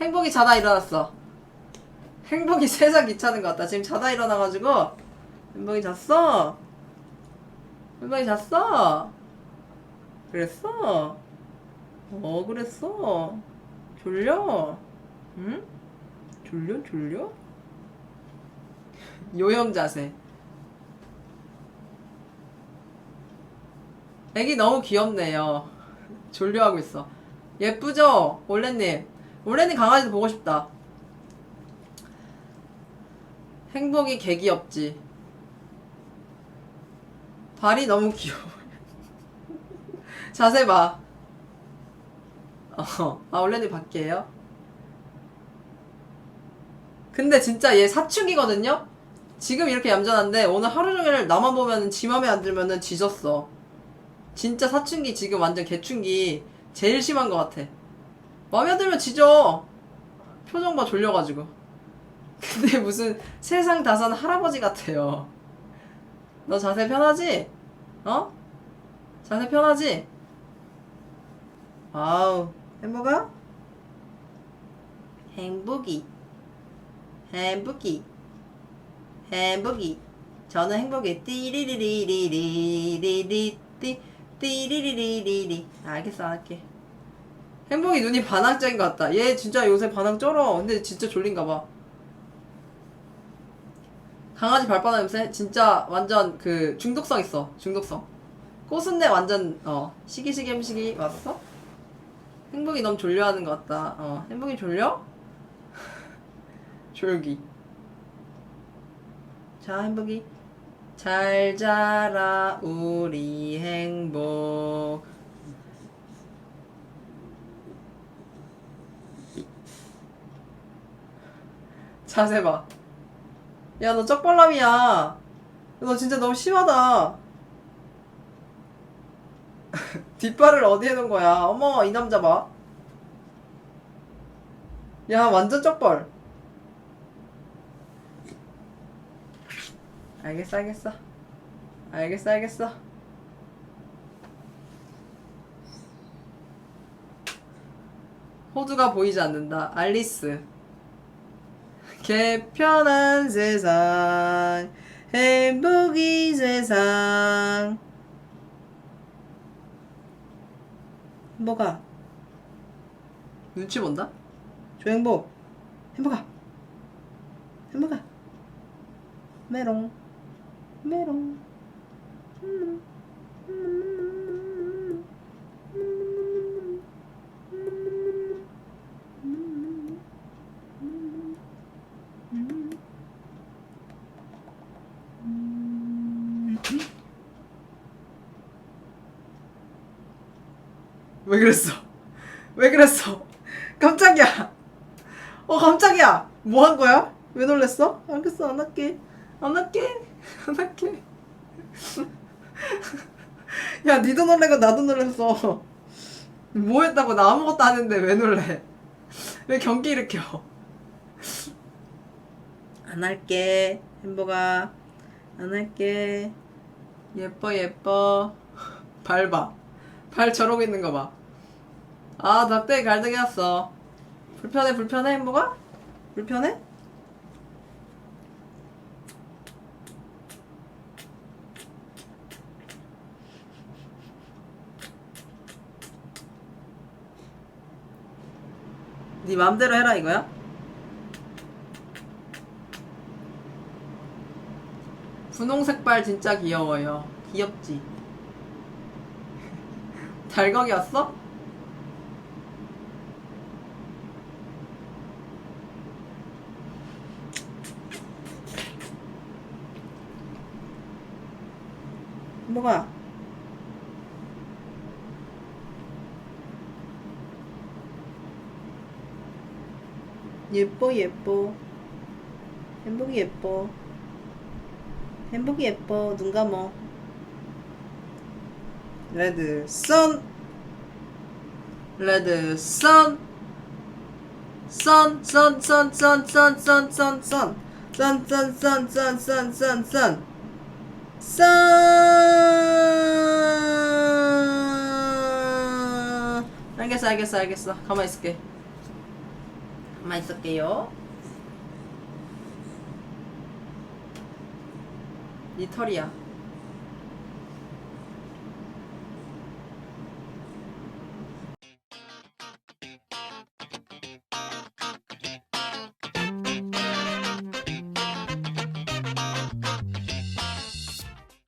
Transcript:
행복이 자다 일어났어. 행복이 세상 귀찮은 것 같다. 지금 자다 일어나가지고 행복이 잤어. 행복이 잤어. 그랬어. 어 그랬어. 졸려. 응? 졸려 졸려? 요형 자세. 애기 너무 귀엽네요. 졸려하고 있어. 예쁘죠? 올레님. 올레님 강아지 보고 싶다. 행복이 개 귀엽지. 발이 너무 귀여워. 자세 봐. 어, 아, 올레님 밖이에요? 근데 진짜 얘 사춘기거든요? 지금 이렇게 얌전한데 오늘 하루 종일 나만 보면 지 맘에 안 들면은 지졌어. 진짜 사춘기 지금 완전 개춘기 제일 심한 것 같아. 마음에 안 들면 지져. 표정 봐 졸려가지고. 근데 무슨 세상 다산 할아버지 같아요. 너 자세 편하지? 어? 자세 편하지? 아우 행복아? 행복이 행복이 행복이 저는 행복이 띠리리리리리리리 띠 띠리리리리리 알겠어 안 할게 행복이 눈이 반항적인 것 같다. 얘 진짜 요새 반항 쩔어. 근데 진짜 졸린가 봐. 강아지 발바닥 냄새? 진짜 완전 그 중독성 있어. 중독성. 꽃순내 완전 어 시기시기 햄시기 왔어? 행복이 너무 졸려하는 것 같다. 어 행복이 졸려? 졸기. 자 행복이. 잘 자라 우리 행복 자세 봐. 야, 너 쩍벌남이야. 너 진짜 너무 심하다. 뒷발을 어디에 놓은 거야? 어머, 이 남자 봐. 야, 완전 쩍벌. 알겠어, 알겠어. 알겠어, 알겠어. 호두가 보이지 않는다. 알리스. 개편한 세상, 행복이 세상. 행복아. 눈치 본다? 조 행복. 행복아. 행복아. 메롱. 메롱. 왜 그랬어? 왜 그랬어? 깜짝이야. 어 깜짝이야. 뭐 한 거야? 왜 놀랬어? 알겠어 안 할게. 안 할게. 안 할게. 야 니도 놀래고 나도 놀랬어. 뭐 했다고 나 아무것도 안 했는데 왜 놀래? 왜 경기 일으켜? 안 할게. 행복아. 안 할게. 예뻐 예뻐. 밟아. 발 저러고 있는 거 봐. 아, 낙대기 갈등이 왔어. 불편해, 불편해, 행복아? 불편해? 네 맘대로 해라 이거야? 분홍색 발 진짜 귀여워요. 귀엽지? 달거기 왔어? 뭐가? 예뻐 예뻐 행복이 예뻐 행복이 예뻐 눈 감어 레드 선 레드 선 선, 선, 선, 선, 선, 선, 선, 선, 선, 선, 선, 선, 선, 선, 선, 선. 알겠어 알겠어 알겠어. 가만 있을게. 가만 있을게요. 니 털이야.